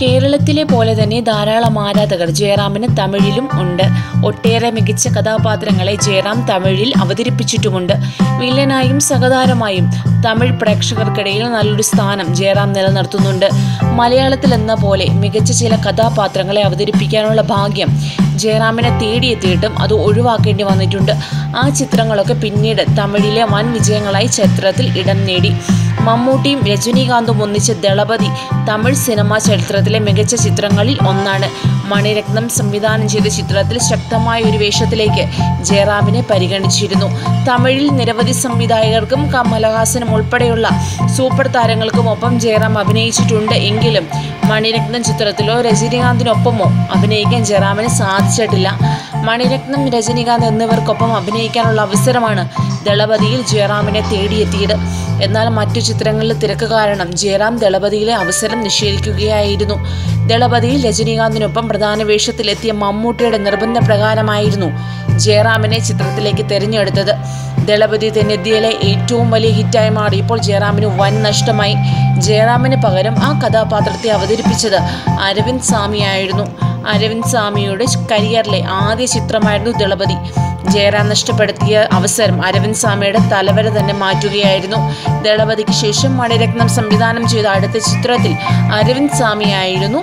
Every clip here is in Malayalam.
കേരളത്തിലെ പോലെ തന്നെ ധാരാളം ആരാധകർ ജയറാമിന് തമിഴിലും ഉണ്ട്. ഒട്ടേറെ മികച്ച കഥാപാത്രങ്ങളെ ജയറാം തമിഴിൽ അവതരിപ്പിച്ചിട്ടുമുണ്ട്. വില്ലനായും സഹതാരമായും തമിഴ് പ്രേക്ഷകർക്കിടയിൽ നല്ലൊരു സ്ഥാനം ജയറാം നിലനിർത്തുന്നുണ്ട്. മലയാളത്തിൽ എന്ന പോലെ മികച്ച ചില കഥാപാത്രങ്ങളെ അവതരിപ്പിക്കാനുള്ള ഭാഗ്യം ജയറാമിനെ തേടിയെത്തിയിട്ടും അത് ഒഴിവാക്കേണ്ടി വന്നിട്ടുണ്ട്. ആ ചിത്രങ്ങളൊക്കെ പിന്നീട് തമിഴിലെ വൻ വിജയങ്ങളായി ചരിത്രത്തിൽ ഇടം നേടി. മമ്മൂട്ടിയും രജനീകാന്തും ഒന്നിച്ച ദളപതി തമിഴ് സിനിമാ ചരിത്രത്തിലെ മികച്ച ചിത്രങ്ങളിൽ ഒന്നാണ്. മണിരത്നം സംവിധാനം ചെയ്ത ചിത്രത്തിൽ ശക്തമായ ഒരു വേഷത്തിലേക്ക് ജയറാമിനെ പരിഗണിച്ചിരുന്നു. തമിഴിൽ നിരവധി സംവിധായകർക്കും കമലഹാസനും ഉൾപ്പെടെയുള്ള സൂപ്പർ താരങ്ങൾക്കും ഒപ്പം ജയറാം അഭിനയിച്ചിട്ടുണ്ട്. എങ്കിലും മണിരത്നം ചിത്രത്തിലോ രജനീകാന്തിനൊപ്പമോ അഭിനയിക്കാൻ ജയറാമിന് സാധിച്ചിട്ടില്ല. മണിരത്നം രജനീകാന്ത് എന്നിവർക്കൊപ്പം അഭിനയിക്കാനുള്ള അവസരമാണ് ദളപതിയിൽ ജയറാമിനെ തേടിയെത്തിയത്. എന്നാൽ മറ്റു ചിത്രങ്ങളിലെ തിരക്ക് കാരണം ജയറാം ദളപതിയിലെ അവസരം നിഷേധിക്കുകയായിരുന്നു. ദളപതിയിൽ രജനീകാന്തിനൊപ്പം പ്രധാന വേഷത്തിലെത്തിയ മമ്മൂട്ടിയുടെ നിർബന്ധ പ്രകാരമായിരുന്നു ജയറാമിനെ ചിത്രത്തിലേക്ക് തെരഞ്ഞെടുത്തത്. ദളപതി തെന്നിന്ത്യയിലെ ഏറ്റവും വലിയ ഹിറ്റായി മാറിയപ്പോൾ ജയറാമിന് വൻ നഷ്ടമായി. ജയറാമിന് പകരം ആ കഥാപാത്രത്തെ അവതരിപ്പിച്ചത് അരവിന്ദ് സ്വാമിയായിരുന്നു. അരവിന്ദ് സ്വാമിയുടെ കരിയറിലെ ആദ്യ ചിത്രമായിരുന്നു ദളപതി. ജയറാം നഷ്ടപ്പെടുത്തിയ അവസരം അരവിന്ദ് സ്വാമിയുടെ തലവര തന്നെ മാറ്റുകയായിരുന്നു. ദളപതിക്ക് ശേഷം മണിരത്നം സംവിധാനം ചെയ്ത അടുത്ത ചിത്രത്തിൽ അരവിന്ദ് സ്വാമിയായിരുന്നു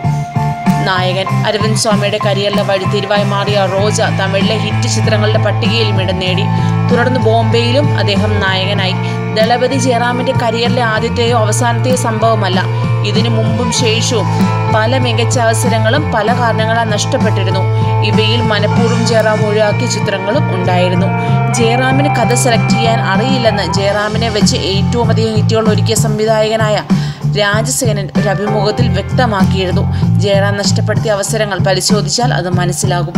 നായകൻ. അരവിന്ദ് സ്വാമിയുടെ കരിയറിലെ വഴിത്തിരിവായി മാറിയ റോജ തമിഴിലെ ഹിറ്റ് ചിത്രങ്ങളുടെ പട്ടികയിലും ഇടം നേടി. തുടർന്ന് ബോംബെയിലും അദ്ദേഹം നായകനായി. ദളപതി ജയറാമിന്റെ കരിയറിലെ ആദ്യത്തെയോ അവസാനത്തെയോ സംഭവമല്ല. ഇതിനു മുമ്പും ശേഷവും പല മികച്ച അവസരങ്ങളും പല കാരണങ്ങളാൽ നഷ്ടപ്പെട്ടിരുന്നു. ഇവയിൽ മനഃപൂർവം ജയറാം ഒഴിവാക്കിയ ചിത്രങ്ങളും ഉണ്ടായിരുന്നു. ജയറാമിന് കഥ സെലക്ട് ചെയ്യാൻ അറിയില്ലെന്ന് ജയറാമിനെ വെച്ച് ഏറ്റവും അധികം ഹിറ്റുകൾ ഒരുക്കിയ സംവിധായകനായ രാജസേനൻ ഒരു അഭിമുഖത്തിൽ വ്യക്തമാക്കിയിരുന്നു. ജയറാം നഷ്ടപ്പെടുത്തിയ അവസരങ്ങൾ പരിശോധിച്ചാൽ അത് മനസ്സിലാകും.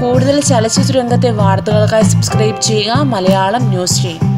കൂടുതൽ ചലച്ചിത്ര രംഗത്തെ വാർത്തകൾക്കായി സബ്സ്ക്രൈബ് ചെയ്യുക മലയാളം ന്യൂസ് ചെയ്യും